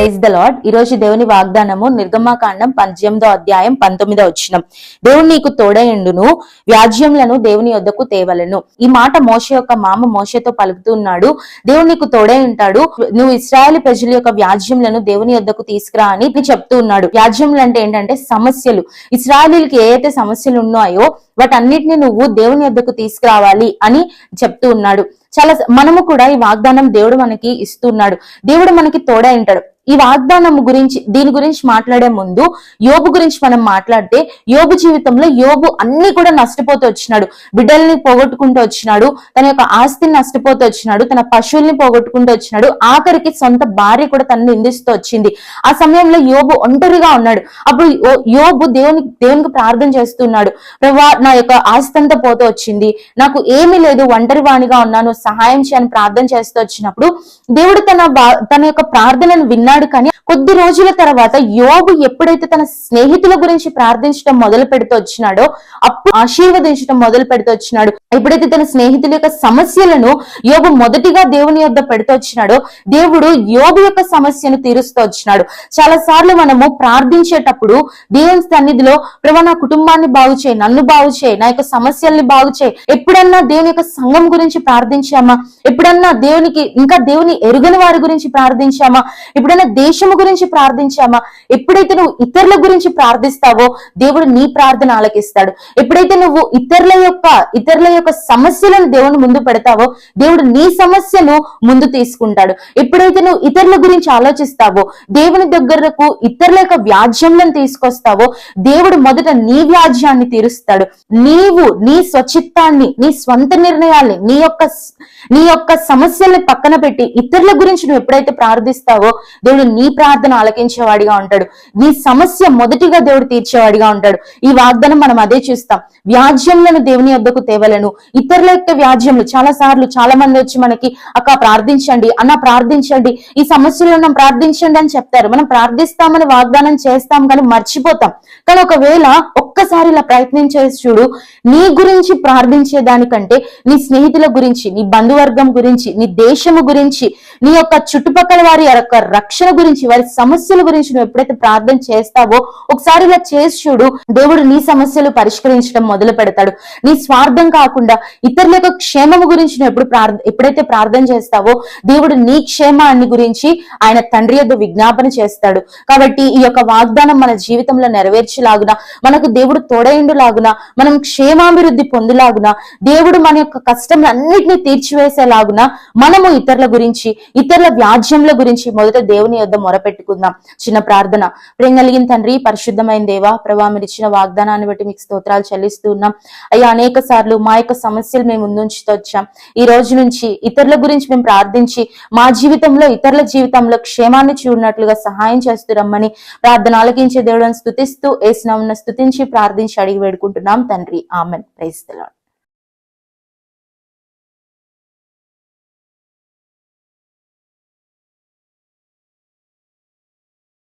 Praise the lord ఈ రోజు దేవుని వాగ్దానము నిర్గమాకాండం పద్దెనిమిదో అధ్యాయం పంతొమ్మిదో వచ్చినం దేవుడు నీకు తోడయుండును వ్యాజ్యములను దేవుని యొద్దకు తేవలను. ఈ మాట మోష యొక్క మామ మోషతో పలుకుతున్నాడు దేవుడు నీకు తోడే ఉంటాడు నువ్వు ఇస్రాయల్ ప్రజల యొక్క వ్యాజ్యములను దేవుని యొద్దకు తీసుకురా అని చెప్తూ ఉన్నాడు. వ్యాజ్యములు అంటే ఏంటంటే సమస్యలు. ఇస్రాయలీలకి ఏ అయితే సమస్యలు ఉన్నాయో వాటన్నిటిని నువ్వు దేవుని యొద్దకు తీసుకురావాలి అని చెప్తూ ఉన్నాడు. చాలా మనము కూడా ఈ వాగ్దానం దేవుడు మనకి ఇస్తున్నాడు దేవుడు మనకి తోడై ఉంటాడు ఈ వాగ్దానం గురించి దీని గురించి మాట్లాడే ముందు యోబు గురించి మనం మాట్లాడితే యోబు జీవితంలో యోబు అన్ని కూడా నష్టపోతూ వచ్చినాడు. బిడ్డల్ని పోగొట్టుకుంటూ వచ్చినాడు. తన యొక్క ఆస్తిని నష్టపోతూ వచ్చినాడు. తన పశువుల్ని పోగొట్టుకుంటూ వచ్చినాడు. ఆఖరికి సొంత భార్య కూడా తనని నిందిస్తూ వచ్చింది. ఆ సమయంలో యోబు ఒంటరిగా ఉన్నాడు. అప్పుడు యోబు దేవుని దేవునికి ప్రార్థన చేస్తున్నాడు. ప్రభా నా యొక్క ఆస్తి అంతా పోతూ వచ్చింది. నాకు ఏమీ లేదు. ఒంటరి వాణిగా ఉన్నాను. సహాయం చేయని ప్రార్థన చేస్తూ వచ్చినప్పుడు దేవుడు తన బా- తన యొక్క ప్రార్థనను విన్నాడు. ఉన్నాడు కానీ కొద్ది రోజుల తర్వాత యోబు ఎప్పుడైతే తన స్నేహితుల గురించి ప్రార్థించడం మొదలు పెడుతూ వచ్చినాడో అప్పుడు ఆశీర్వదించడం మొదలు పెడుతూ వచ్చినాడు. ఎప్పుడైతే తన స్నేహితుల యొక్క సమస్యలను యోబు మొదటిగా దేవుని యొద్ద పెడుతూ వచ్చినాడో దేవుడు యోబు యొక్క సమస్యను తీరుస్తూ వచ్చినాడు. చాలా సార్లు మనము ప్రార్థించేటప్పుడు దేవుని సన్నిధిలో ప్రభా నా కుటుంబాన్ని బాగు చేయి నన్ను బాగు చేయి నా యొక్క సమస్యల్ని బాగు చేయి. ఎప్పుడన్నా దేవుని యొక్క సంఘం గురించి ప్రార్థించామా? ఎప్పుడన్నా దేవునికి ఇంకా దేవుని ఎరుగని వారి గురించి ప్రార్థించామా? ఎప్పుడైనా దేశము గురించి ప్రార్థించామా? ఎప్పుడైతే నువ్వు ఇతరుల గురించి ప్రార్థిస్తావో దేవుడు నీ ప్రార్థన ఆలకిస్తాడు. ఎప్పుడైతే నువ్వు ఇతరుల యొక్క ఇతరుల యొక్క సమస్యలను దేవుని ముందు పెడతావో దేవుడు నీ సమస్యను ముందు తీసుకుంటాడు. ఎప్పుడైతే నువ్వు ఇతరుల గురించి ఆలోచిస్తావో దేవుని దగ్గరకు ఇతరుల యొక్క వ్యాజ్యములను తీసుకొస్తావో దేవుడు మొదట నీ వ్యాజ్యాన్ని తీరుస్తాడు. నీవు నీ స్వచిత్తాన్ని నీ స్వంత నిర్ణయాల్ని నీ యొక్క నీ యొక్క సమస్యల్ని పక్కన పెట్టి ఇతరుల గురించి నువ్వు ఎప్పుడైతే ప్రార్థిస్తావో దేవుడు నీ ప్రార్థన ఆలకించేవాడిగా ఉంటాడు. నీ సమస్య మొదటిగా దేవుడు తీర్చేవాడిగా ఉంటాడు. ఈ వాగ్దానం మనం అదే చూస్తాం. వ్యాజ్యములను దేవుని వద్దకు తేవలను. ఇతరుల యొక్క వ్యాజ్యములు. చాలా సార్లు చాలా మంది వచ్చి మనకి అక్క ప్రార్థించండి. అన్న ప్రార్థించండి. ఈ సమస్యలను ప్రార్థించండి అని చెప్తారు. మనం ప్రార్థిస్తామని వాగ్దానం చేస్తాం కానీ మర్చిపోతాం. కానీ ఒకవేళ ఒక్కసారి ఇలా ప్రయత్నించే చూడు నీ గురించి ప్రార్థించే దానికంటే నీ స్నేహితుల గురించి నీ బంధువర్గం గురించి నీ దేశము గురించి నీ యొక్క చుట్టుపక్కల వారి యొక్క రక్షణ గురించి వారి సమస్యల గురించి నువ్వు ఎప్పుడైతే ప్రార్థన చేస్తావో ఒకసారి ఇలా చేసి చూడు దేవుడు నీ సమస్యలు పరిష్కరించడం మొదలు పెడతాడు. నీ స్వార్థం కాకుండా ఇతరుల యొక్క క్షేమము గురించి నువ్వు ఎప్పుడు ప్రార్థ ఎప్పుడైతే ప్రార్థన చేస్తావో దేవుడు నీ క్షేమాన్ని గురించి ఆయన తండ్రి యొక్క విజ్ఞాపన చేస్తాడు. కాబట్టి ఈ యొక్క వాగ్దానం మన జీవితంలో నెరవేర్చేలాగున మనకు దేవుడు తోడైండులాగున మనం క్షేమాభివృద్ధి పొందులాగున దేవుడు మన యొక్క కష్టం అన్నిటినీ తీర్చివేసేలాగున మనము ఇతరుల గురించి ఇతరుల వ్యాజ్యముల గురించి మొదట దేవుని యొద్ద మొరపెట్టుకుందాం. చిన్న ప్రార్థన. ప్రేమ కలిగిన తండ్రి పరిశుద్ధమైన దేవా ప్రభా మీరు ఇచ్చిన వాగ్దానాన్ని బట్టి మీకు స్తోత్రాలు చెల్లిస్తూ ఉన్నాం. అయ్యా అనేక సార్లు మా యొక్క సమస్యలు మేము ముందుంచుతూ వచ్చాం. ఈ రోజు నుంచి ఇతరుల గురించి మేము ప్రార్థించి మా జీవితంలో ఇతరుల జీవితంలో క్షేమాన్ని చూడనట్లుగా సహాయం చేస్తూ రమ్మని ప్రార్థన ఆలకించే దేవుడిని స్థుతిస్తూ ఏసునామన్న స్థుతించి ప్రార్థించి అడిగి వేడుకుంటున్నాం. తండ్రి ఆమెన్. ప్రైజ్ తెలాడు